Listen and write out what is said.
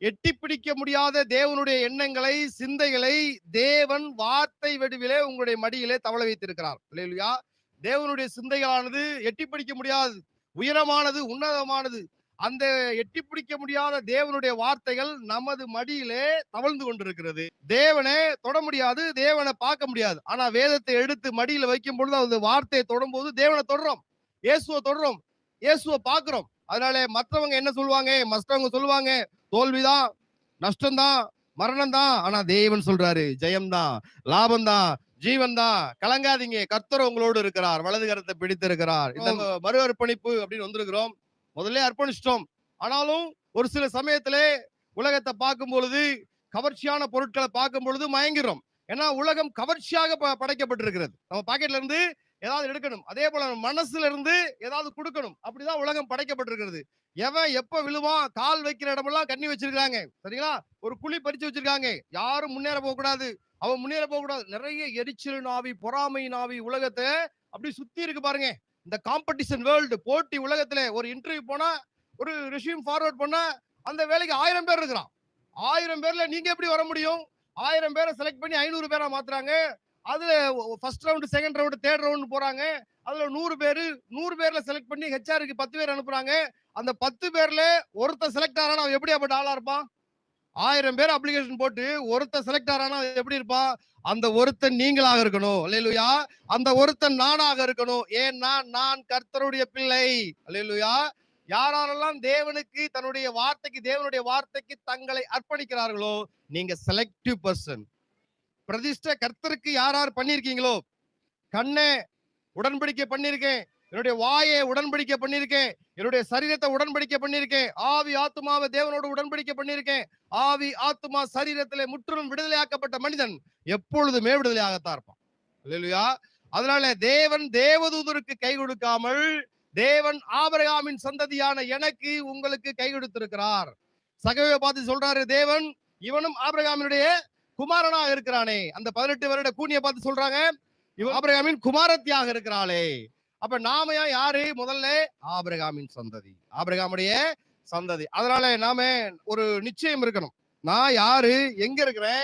எட்டி பிடிக்க முடியாத தேவனுடைய எண்ணங்களை சிந்தைகளை தேவன் வார்த்தை வடிவிலே உங்களுடைய மடியிலே தவள வைத்திருக்கிறார். இல்லையா தேவனுடைய சிந்தைகளானது எட்டி பிடிக்க முடியாது உயரமானது உன்னதமானது. அந்த எட்டி பிடிக்க முடியாத தேவனுடைய வார்த்தைகள் நமது மடியிலே தவழ்ந்து கொண்டிருக்கிறது. தேவனை தொட முடியாது தேவனை பார்க்க முடியாது. ஆனா வேதத்தை எடுத்து மடியில வைக்கும் பொழுது அந்த வார்த்தையை தொடும்போது தேவனை தொடறோம் இயேசுவை தொடரும் இயேசுவை பார்க்கிறோம். அதனால மற்றவங்க என்ன சொல்லுவாங்க? மற்றவங்க சொல்லுவாங்க தோல்விதான் நஷ்டம்தான் மரணம் தான் ஆனா தேவன் சொல்றாரு ஜெயம்தான் லாபம்தான் ஜீவன் தான் கலங்காதீங்க. கர்த்தர் உங்களோடு இருக்கிறார் வலது கரத்தை பிடித்திருக்கிறார். இந்த மறு அர்ப்பணிப்பு அப்படின்னு வந்திருக்கிறோம். முதல்ல அர்ப்பணிச்சிட்டோம். ஆனாலும் ஒரு சில சமயத்திலே உலகத்தை பார்க்கும் பொழுது கவர்ச்சியான பொருட்களை பார்க்கும் பொழுது மயங்கிறோம் ஏன்னா உலகம் கவர்ச்சியாக படைக்கப்பட்டிருக்கிறது. நம்ம பாக்கெட்ல இருந்து ஏதாவது எடுக்கணும். அதே போல மனசுல இருந்து ஏதாவது கொடுக்கணும். அப்படிதான் உலகம் படைக்கப்பட்டிருக்கிறது. எவன் எப்ப விழுவான் கால் வைக்கிற இடமெல்லாம் கண்ணி வச்சிருக்காங்க சரிங்களா? ஒரு குழி பறிச்சு வச்சிருக்காங்க. யாரும் முன்னேற போக கூடாது அவன் முன்னேற போக கூடாது நிறைய எரிச்சல் நாவி பொறாமை நாவி உலகத்தை அப்படி சுத்தி இருக்கு பாருங்க. இந்த காம்படிஷன் வேர்ல்டு போட்டி உலகத்துல ஒரு இன்டர்வியூ போனா ஒரு ரிஷ்யூம் ஃபார்வர்ட் பண்ணா அந்த வேலைக்கு ஆயிரம் பேர் இருக்கிறான். ஆயிரம் பேர்ல நீங்க எப்படி வர முடியும்? ஆயிரம் பேரை செலக்ட் பண்ணி ஐநூறு பேரா மாத்துறாங்க. அதுல first round second round third round போறாங்க. அதுல நூறு பேரு நூறு பேர்ல செலக்ட் பண்ணி ஹெச்ஆருக்கு பத்து பேர் அனுப்புறாங்க. அந்த பத்து பேர்ல ஒருத்தன் செலக்ட் ஆறானா அவன் எப்படியாப்பட்ட ஆளா இருப்பான்? ஆயிரம் பேர் அப்ளிகேஷன் போட்டு ஒருத்தன் செலக்ட் ஆறானா அவன் எப்படி இருப்பான்? அந்த ஒருத்தன் நீங்களாக இருக்கணும். அல்லையா அந்த ஒருத்தன் நானாக இருக்கணும். ஏன்னா நான் கர்த்தருடைய பிள்ளை. அல்லையா யாரெல்லாம் தேவனுக்கு தன்னுடைய வார்த்தைக்கு தேவனுடைய வார்த்தைக்கு தங்களை அர்ப்பணிக்கிறார்களோ நீங்க செலக்டிவ் பர்சன் பிரதிஷ்ட கர்த்தருக்கு யார் யார் பண்ணிருக்கீங்களோ கண்ணை உடன்படிக்கை பண்ணிருக்கேன் என்னுடைய வாயை உடன்படிக்கை பண்ணிருக்கேன் என்னுடைய சரீரத்தை உடன்படிக்கை பண்ணிருக்கேன் ஆவி ஆத்துமாவை தேவனோடு உடன்படிக்கை பண்ணிருக்கேன் ஆவி ஆத்துமா சரீரத்திலே முற்றிலும் விடுதலையாக்கப்பட்ட மனிதன் எப்பொழுதுமே விடுதலையாகத்தான் இருப்பான். இல்லையா அதனால தேவன் தேவதூதருக்கு கை கொடுக்காமல் தேவன் ஆபிரகாமின் சந்ததியான எனக்கு உங்களுக்கு கை கொடுத்திருக்கிறார். சகவே பார்த்து சொல்றாரு தேவன் இவனும் ஆபிரகாமினுடைய குமாரனாக இருக்கிறானே. அந்த பதினெட்டு வருட கூனியை பார்த்து சொல்றாங்க. ஆபிரகாமின் குமாரத்தியாக இருக்கிறாளே. அப்ப நாம ஏன் யாரு? முதல்ல ஆபிரகாமின் சந்ததி. ஆபிரகாமுடைய சந்ததி. அதனால நாம ஒரு நிச்சயம் இருக்கணும். நான் யாரு? எங்க இருக்கிறேன்?